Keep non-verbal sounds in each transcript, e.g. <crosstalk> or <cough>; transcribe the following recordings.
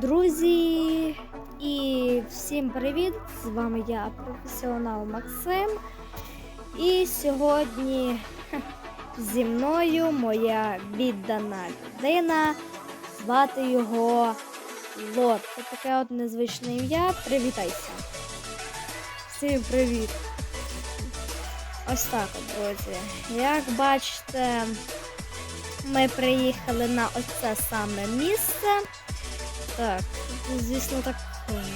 Друзі, і всім привіт! З вами я, професіонал Максим. І сьогодні <laughs> зі мною моя віддана людина. Звати його Лорд. Це таке от незвичне ім'я. Привітайся. Всім привіт! Ось так, друзі. Як бачите, ми приїхали на ось це саме місце. Так, звісно, так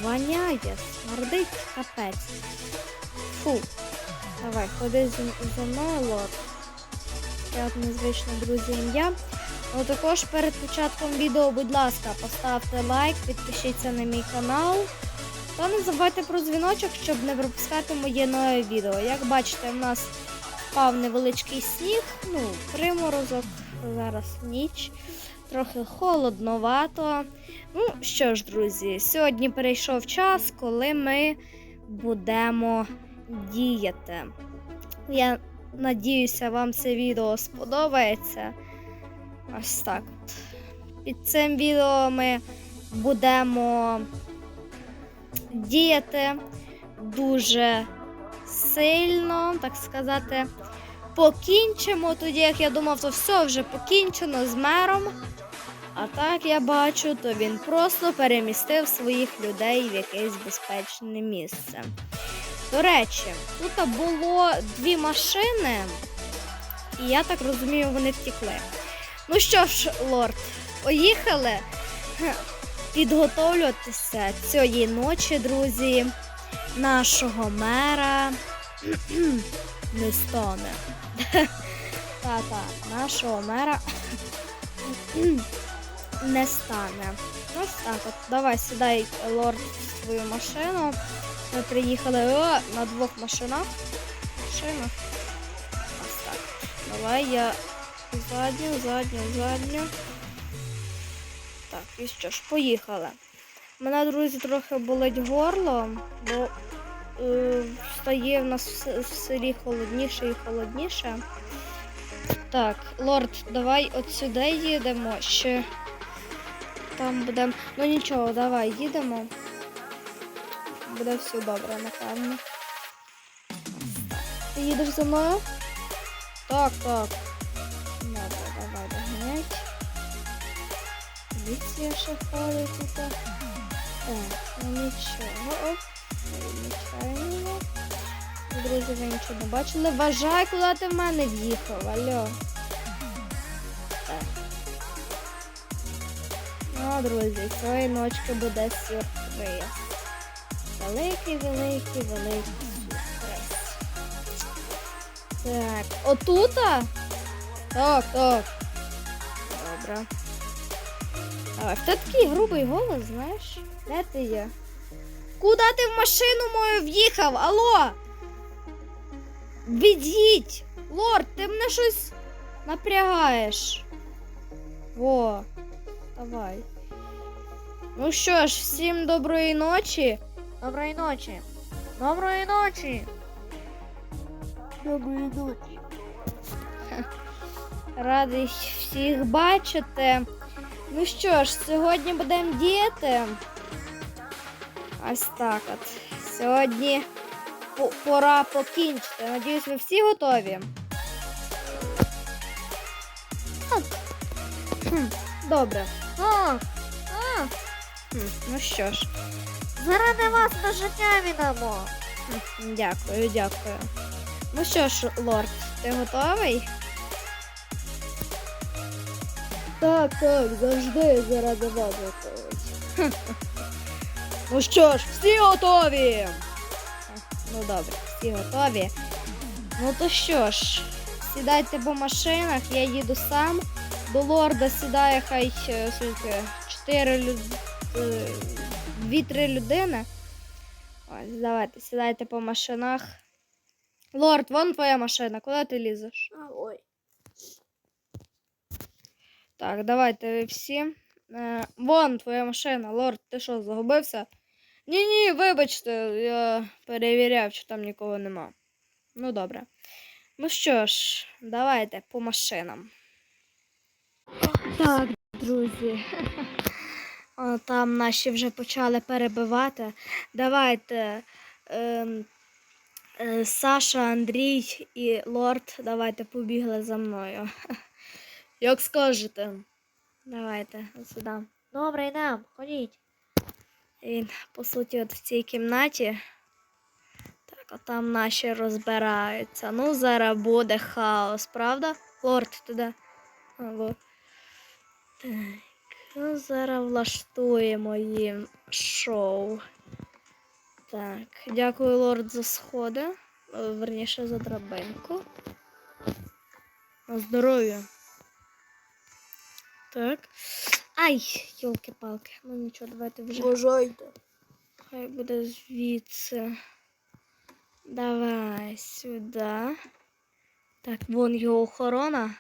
воняє, смердить капець. Фу. Давай, ходи зі мною, лот. Я от незвичне, друзі, ім'я. Ну також перед початком відео, будь ласка, поставте лайк, підпишіться на мій канал. Та не забувайте про дзвіночок, щоб не пропускати моє нове відео. Як бачите, в нас впав невеличкий сніг, ну, приморозок, зараз ніч, трохи холодновато. Ну що ж, друзі, сьогодні перейшов час, коли ми будемо діяти. Я надіюся, вам це відео сподобається. Ось так. от. Під цим відео ми будемо діяти дуже сильно, так сказати. Покінчимо тоді, як я думав, то все вже покінчено з мером. А так я бачу, то він просто перемістив своїх людей в якесь безпечне місце. До речі, тут було дві машини, і я так розумію, вони втекли. Ну що ж, лорд, поїхали підготовлюватися цієї ночі, друзі. Нашого мера <clears throat> не стане. <laughs> Та-та, нашого мера <clears throat> не стане. Ось так от. Давай сідай, лорд, в свою машину. Ми приїхали о, на двох машинах. Машинах. Ось так. Давай я задню, задню, задню. Так, і що ж, поїхали. Мене, друзі, трохи болить горло, бо е, стає в нас в в селі холодніше і холодніше. Так, лорд, давай от сюди їдемо. Ще там будемо. Ну нічого, давай їдемо. Буде все добре, напевно. Ти їдеш за мною? Так, так. Добре, давай доганять. Поліція ще ходить тут. Так, ну нічого. Оп. Друзі, ви нічого не бачили. Вважай, куди ти в мене в'їхав. Алло. Ну, друзі, цієї ночки буде сюрприз. Великий, великий, великий сюрприз. Так, отута? Так, так. Добре. Давай, в такий грубий голос, знаєш? Де ти є? Куди ти в машину мою в'їхав? Алло? Від'їдь! Лорд, ти мене щось напрягаєш. Во, давай. Ну що ж, всім доброї ночі. Доброї ночі. Доброї ночі. Доброї ночі. <laughs> Радий всіх бачити. Ну що ж, сьогодні будемо діяти. Ось так от. Сьогодні пора покінчити. Надіюсь, ви всі готові. Добре. А, а. Хм, Ну що ж, заради вас на життя віддамо. Хм, Дякую, дякую. Ну що ж, лорд, ти готовий? Так, так, завжди заради вас готовий. <laughs> Ну що ж, всі готові. Ну добре, всі готові. Ну то що ж, сідайте по машинах, я їду сам. До лорда сідає хай е, скільки, чотири люд... е, дві-три людини. Ось, давайте, сідайте по машинах. Лорд, вон твоя машина, куди ти лізеш? А, ой. Так, давайте ви всі. Е, вон твоя машина, лорд, ти що, загубився? Ні, ні, вибачте, я перевіряв, чи там нікого нема. Ну, добре. Ну що ж, давайте по машинам. Так, друзі. <laughs> Там наші вже почали перебивати. Давайте. ем, е, Саша, Андрій і Лорд, давайте побігли за мною. <laughs> Як скажете. Давайте сюди. Добре, йдем, ходіть. Він, по суті, от в цій кімнаті. Так, а там наші розбираються. Ну, зараз буде хаос, правда? Лорд туди. А, лорд. Так, ну зараз влаштуємо їм шоу. Так, дякую, лорд, за сходи. Е, Верніше за драбинку. На здоров'я. Так. Ай, йолки-палки. Ну нічого, давайте вже. Бажайте. Хай буде звідси. Давай сюди. Так, вон його охорона.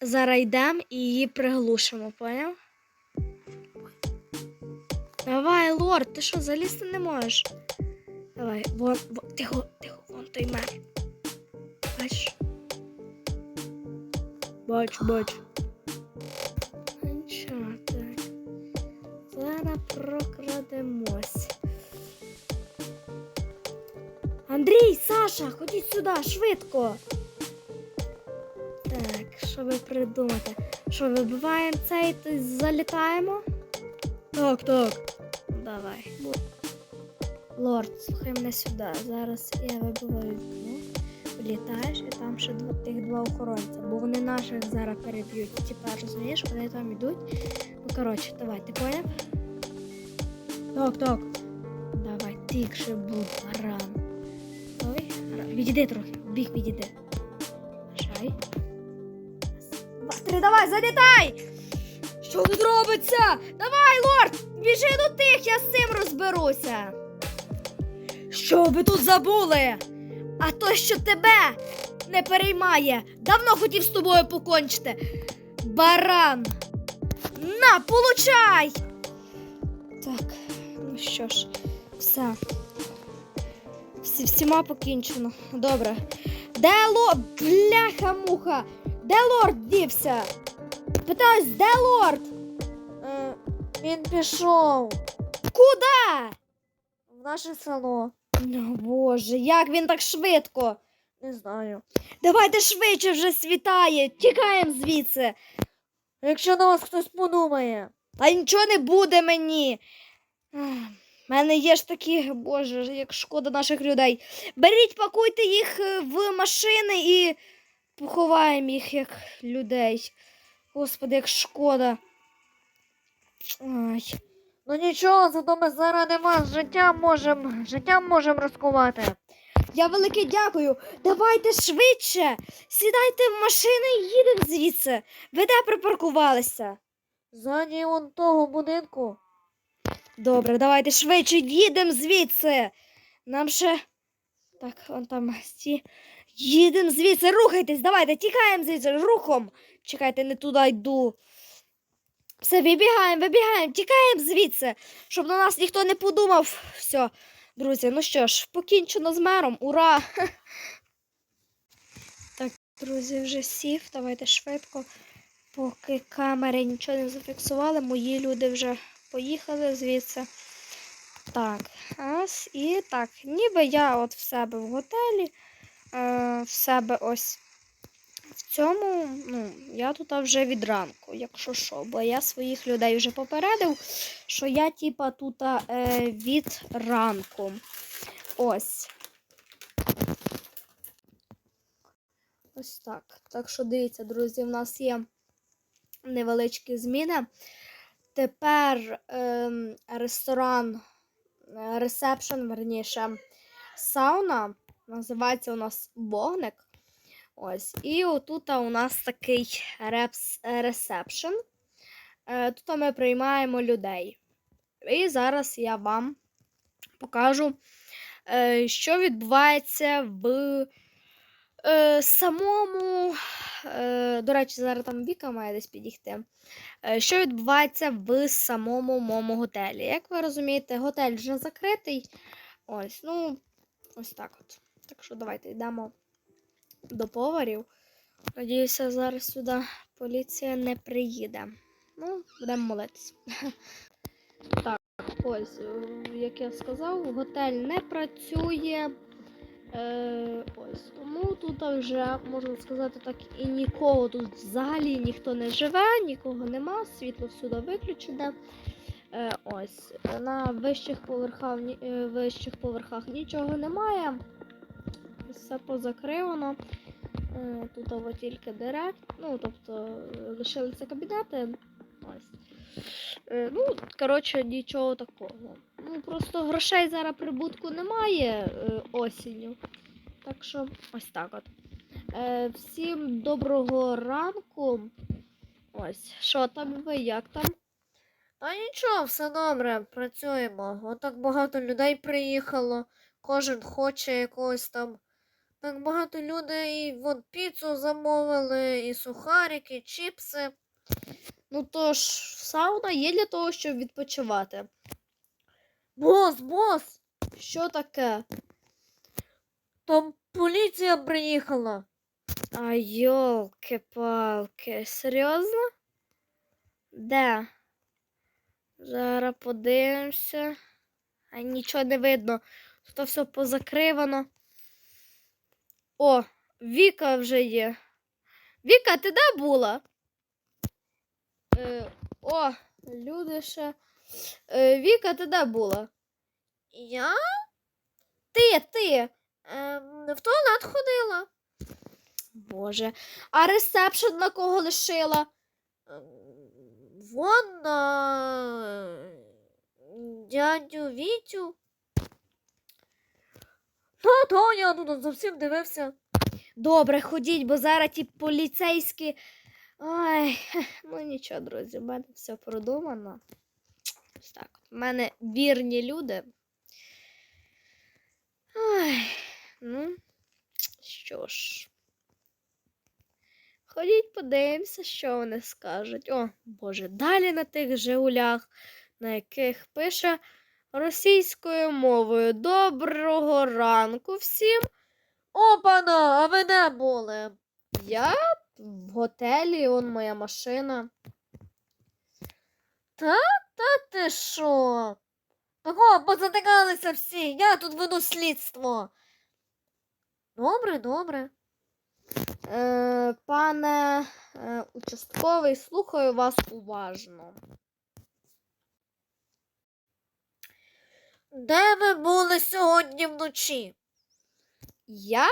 Зараз йдемо і її приглушимо, поняв? Давай, лорд, ти що, залізти не можеш? Давай, вон, вон тихо, тихо, вон той мер. Бачиш? Бачу, бачу. Нічого, так. Зараз прокрадемось. Андрій, Саша, ходіть сюди, швидко. Так, що ви придумати? Що, вибиваємо цей та залітаємо? Так, так. Давай. Лорд, слухай мене сюди. Зараз я вибиваю вікно. Влітаєш і там ще два, тих два охоронця, бо вони наших зараз переб'ють. Тепер розумієш, вони там йдуть. Ну, коротше, давай, ти поняв? Так, так. Давай, тикше будь, баран. Ой, ра- відійди трохи, в бік відійди. Бажай. Два, три, давай, залітай! Що тут робиться? Давай, лорд! Біжи до тих, я з цим розберуся. Що ви тут забули? А то, що тебе не переймає. Давно хотів з тобою покончити. Баран. На, получай! Так, ну що ж, все. Всі, всіма покінчено. Добре. Де лорд? Бляха-муха! Де лорд дівся? Питаюсь, де лорд? Е, він пішов Куда? в наше село. Ну, боже, як він так швидко? Не знаю. Давайте швидше вже світає. Тікаємо звідси. Якщо на вас хтось подумає. Та нічого не буде мені. У мене є ж такі, боже, як шкода наших людей. Беріть, пакуйте їх е, в машини і поховаємо їх як людей. Господи, як шкода. Ай. Ну нічого, зато ми заради вас життям можемо життям можем ризикувати. Я велике дякую. Давайте швидше. Сідайте в машину і їдемо звідси. Ви де припаркувалися? Ззаді вон того будинку. Добре, давайте швидше їдемо звідси. Нам ще. Так, вон там ці. Їдемо звідси, рухайтесь, давайте, тікаємо звідси рухом. Чекайте, не туди йду. Все, вибігаємо, вибігаємо, тікаємо звідси, щоб на нас ніхто не подумав. Все, друзі, ну що ж, покінчено з мером. Ура! <laughs> Так, друзі, вже сів. Давайте швидко. Поки камери нічого не зафіксували, мої люди вже поїхали звідси. Так, ось і так. Ніби я от в себе в готелі, в себе ось в цьому, ну, я тут вже від ранку, якщо що, бо я своїх людей вже попередив, що я, типа, тут е, від ранку. Ось. Ось так. Так що дивіться, друзі, в нас є невеличкі зміни. Тепер ем, ресторан, е, ресепшн, верніше, сауна. Називається у нас вогник. Ось. І отут у нас такий репс, ресепшн. Е, Тут ми приймаємо людей. І зараз я вам покажу, е, що відбувається в е, самому. До речі, зараз там Віка має десь підійти. Що відбувається в самому моєму готелі? Як ви розумієте, готель вже закритий. Ось, ну, ось так от. Так що давайте йдемо до поварів. Надіюся, зараз сюди поліція не приїде. Ну, будемо молитися. <laughs> Так, ось, е, як я сказав, готель не працює. Е, ось, тому тут вже, можна сказати так, і нікого тут взагалі ніхто не живе, нікого нема, світло всюди виключене. Е, ось, на вищих поверхах, е, вищих поверхах нічого немає. Все позакривано. Е, Тут ова тільки директ, ну, тобто е, лишилися кабінети. Ось. Е, Ну, коротше, нічого такого. Ну, просто грошей зараз прибутку немає осінню. Так що ось так от. Всім доброго ранку. Ось, що там ви, як там? Та нічого, все добре, працюємо. Отак багато людей приїхало, кожен хоче якогось там. Так багато людей вон піцу замовили, і сухарики, і чіпси. Ну то ж, сауна є для того, щоб відпочивати. Бос, бос! Що таке? Там поліція приїхала. А йолки-палки, серйозно? Де? Зараз подивимося. А нічого не видно. Тут все позакривано. О, Віка вже є. Віка, ти де була? Е, о, люди ще. Е, Віка, ти де була? Я Ти, ти. ем, в туалет ходила. Боже. А ресепшн на кого лишила? Ем, Вон на дядю Вітю. Та, то я тут зовсім дивився. Добре, ходіть, бо зараз ті поліцейські. Ой, ну нічого, друзі, в мене все продумано. Так. У мене вірні люди. Ой, ну, що ж. Ходіть, подивимося, що вони скажуть. О, Боже, далі на тих Жигулях, на яких пише російською мовою. Доброго ранку всім. Опана, а ви де були? Я в готелі, он моя машина. Та та ти що? Тако, позатикалися всі, я тут веду слідство. Добре, добре. Е, пане е, участковий, слухаю вас уважно. Де ви були сьогодні вночі? Я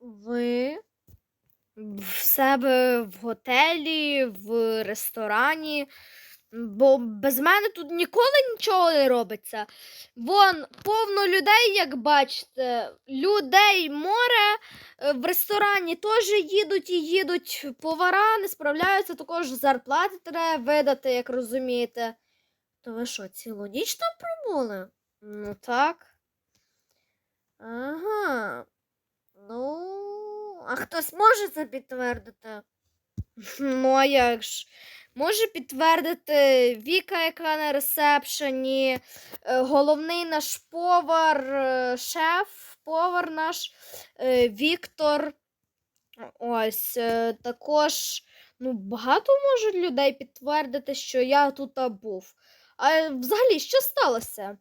Ви? в себе в готелі, в ресторані, бо без мене тут ніколи нічого не робиться. Вон повно людей, як бачите, людей море. Е, В ресторані теж їдуть і їдуть. Повара не справляються, також зарплати треба видати, як розумієте. То ви що, цілу ніч там пробули? Ну так. Ага. Ну, а хтось може це підтвердити? <laughs> Ну, а як ж? Може підтвердити Віка, яка на ресепшені, е, головний наш повар, е, шеф, повар наш е, Віктор. Ось також ну, багато можуть людей підтвердити, що я тут був. А взагалі, що сталося?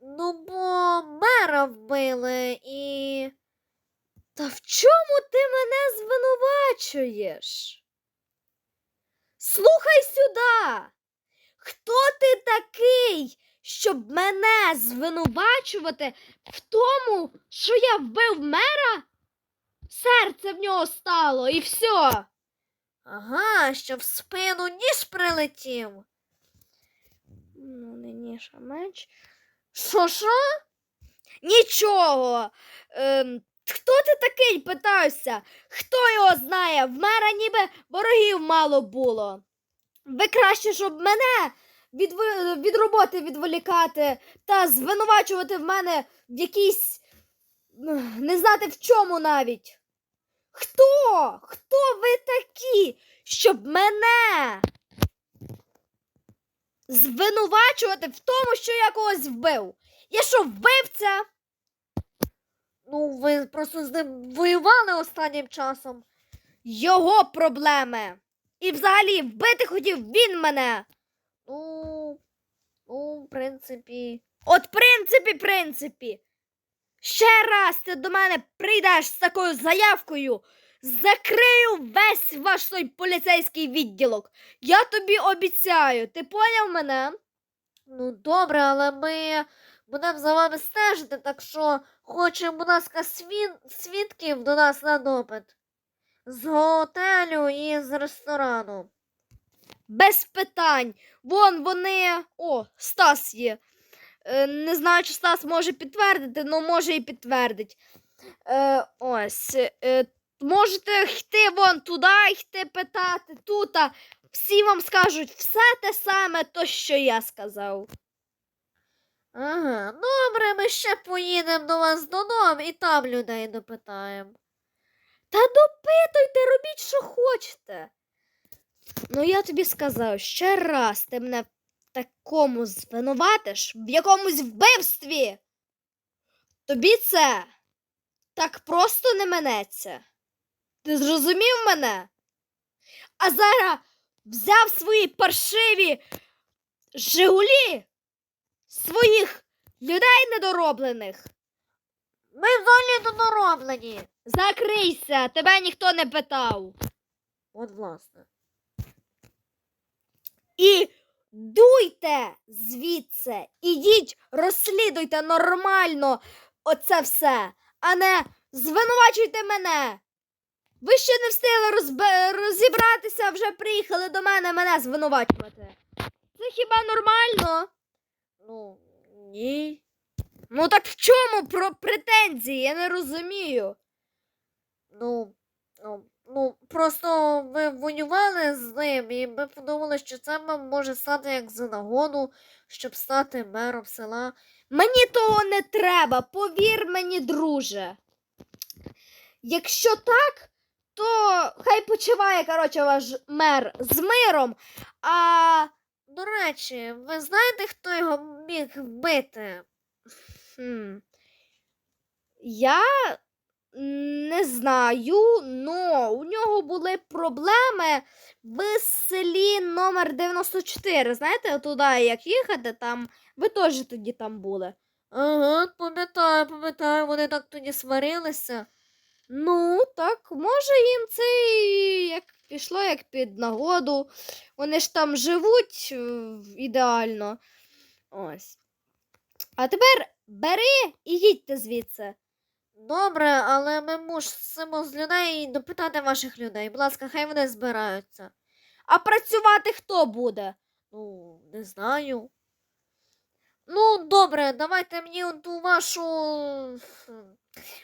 Ну, бо мера вбили і. Та в чому ти мене звинувачуєш? Слухай сюди. Хто ти такий, щоб мене звинувачувати в тому, що я вбив мера? Серце в нього стало і все. Ага, що в спину ніж прилетів. Ну, не ніж, а меч. Що що? Нічого. Ем, хто ти такий, питаюся? Хто його знає? В мера ніби ворогів мало було. Ви краще, щоб мене від, від роботи відволікати та звинувачувати в мене в якійсь. не знати в чому навіть. Хто? Хто ви такі, щоб мене звинувачувати в тому, що я когось вбив? Я що, вбивця? Ну, ви просто з ним воювали останнім часом. Його проблеми. І взагалі вбити хотів він мене. Ну, Ну, в принципі. От принципі, принципі. Ще раз ти до мене прийдеш з такою заявкою. Закрию весь ваш той поліцейський відділок. Я тобі обіцяю. Ти поняв мене? Ну, добре, але ми будемо за вами стежити, так що хочемо, будь ласка, свін... свідків до нас на допит. З готелю і з ресторану. Без питань. Вон вони. О, Стас є. Е, не знаю, чи Стас може підтвердити, але може і підтвердить. Е, ось. Можете йти вон туди, йти питати тут. Всі вам скажуть все те саме, то, що я сказав. Ага, добре, ми ще поїдемо до вас додому і там людей допитаємо. Та допитуйте, робіть, що хочете. Ну, я тобі сказав, ще раз ти мене в такому звинуватиш, в якомусь вбивстві. Тобі це так просто не минеться. Ти зрозумів мене? А зараз взяв свої паршиві Жигулі своїх людей недороблених. Ми взагалі додороблені. Закрийся, тебе ніхто не питав. От власне. І дуйте звідси. Ідіть, розслідуйте нормально оце все, а не звинувачуйте мене. Ви ще не встигли розбе- розібратися, вже приїхали до мене мене звинувачувати. Це хіба нормально? Ну, ні. Ну так в чому про претензії? Я не розумію. Ну, ну, ну, просто ми воювали з ним, і ми подумали, що це може стати як за нагоду, щоб стати мером села. Мені того не треба, повір мені, друже. Якщо так, то хай почиває, коротше, ваш мер з миром, а До речі, ви знаєте, хто його міг вбити? хм, я не знаю, но у нього були проблеми в селі номер 94. Знаєте, туди як їхати, там ви теж тоді там були. Ага, пам'ятаю, пам'ятаю, вони так тоді сварилися. Ну, так, може їм це як пішло як під нагоду. Вони ж там живуть е, ідеально. Ось. А тепер бери і їдьте звідси. Добре, але ми мусимо з людей допитати ваших людей. Будь ласка, хай вони збираються. А працювати хто буде? Ну, не знаю. Ну, добре, давайте мені ту вашу.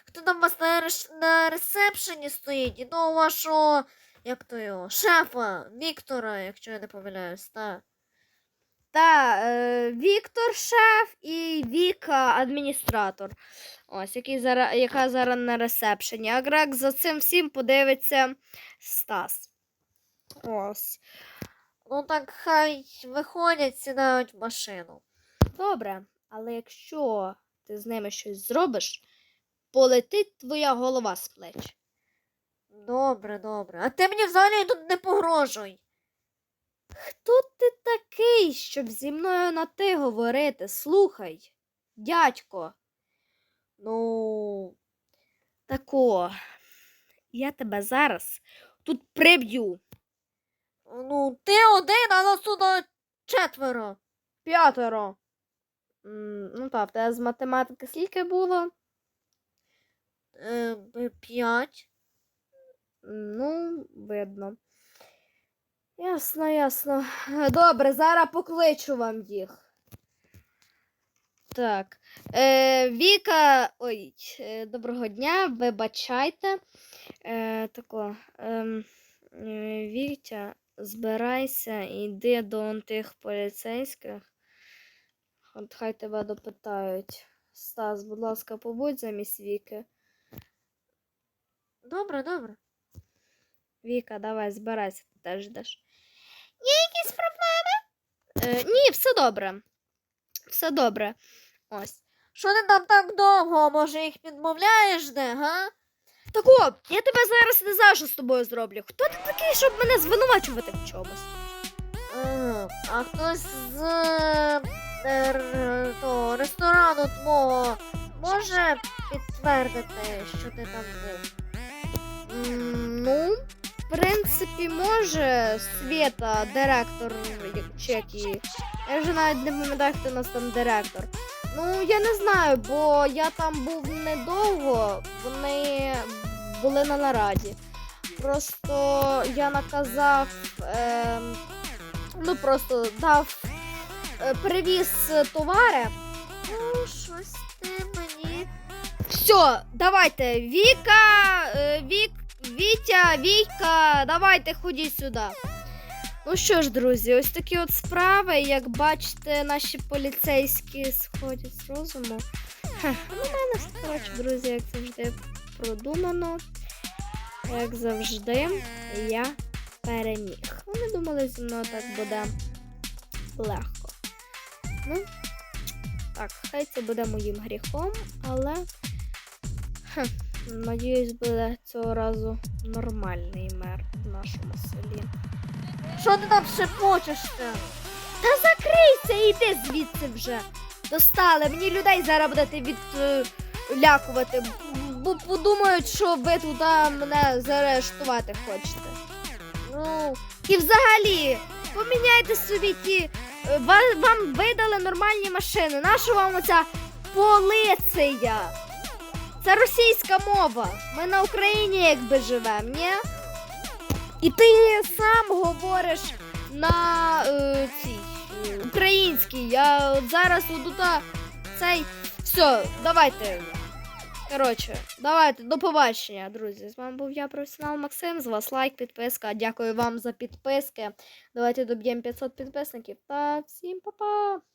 Хто там у вас на, реш... на ресепшені стоїть? Ну, вашого, як то його, шефа Віктора, якщо я не помиляюсь, так. Та е, Віктор шеф і Віка адміністратор. Ось, який зараз, яка зараз на ресепшені. А Грек за цим всім подивиться Стас. Ось. Ну так хай виходять, сідають в машину. Добре, але якщо ти з ними щось зробиш, полетить твоя голова з плеч. Добре, добре. А ти мені взагалі тут не погрожуй. Хто ти такий, щоб зі мною на ти говорити? Слухай, дядько. Ну, Тако, я тебе зараз тут приб'ю. ну, ти один, а нас тут четверо. П'ятеро. Ну так, в тебе з математики скільки було? Е, п'ять. Ну, видно. Ясно, ясно. Добре, зараз покличу вам їх. Так. Е, Віка. Ой, е, доброго дня, вибачайте. Е, тако, ем, е, Вітя, збирайся йди до тих поліцейських. От хай тебе допитають. Стас, будь ласка, побудь замість Віки. Добре, добре. Віка, давай, збирайся, ти теж йдеш. Є якісь проблеми? Е, ні, все добре. Все добре. Ось. Що ти там так довго? Може їх підмовляєш де, га? Так о, я тебе зараз не знаю, що з тобою зроблю. Хто ти такий, щоб мене звинувачувати в чомусь? Ага. А хтось з е, то, ресторану твого може підтвердити, що ти там був? Ну, в принципі, може Свєта, директор як- Я вже навіть не пам'ятаю, хто у нас там директор. Ну, я не знаю, бо я там був недовго, вони були на нараді. Просто я наказав, ем, ну просто дав, е, привіз товари. Ну, щось ти мені. Все, давайте, Віка, е, Вік, Вітя, Війка, давайте ходіть сюди. Ну що ж, друзі, ось такі от справи. Як бачите, наші поліцейські сходять з розуму. Хех, ну, у мене все, друзі, як завжди, продумано. Як завжди, я переміг. Вони думали, зі мною так буде легко. Ну, так, хай це буде моїм гріхом, але. Хм, надіюсь, буде цього разу нормальний мер в нашому селі. Що ти там шепочешся? Та закрийся і йди звідси вже. Достали, мені людей зараз будете відлякувати, бо подумають, що ви туди мене заарештувати хочете. Ну, І взагалі, поміняйте собі ті. Ва- Вам видали нормальні машини. Наша вам оця полиція? Це російська мова. Ми на Україні якби живемо, ні? І ти сам говориш на е, цій українській. Я от зараз от тута цей. Все, давайте. Коротше, давайте, до побачення, друзі. З вами був я, професіонал Максим. З вас лайк, підписка. Дякую вам за підписки. Давайте доб'ємо 500 підписників. Та всім па-па!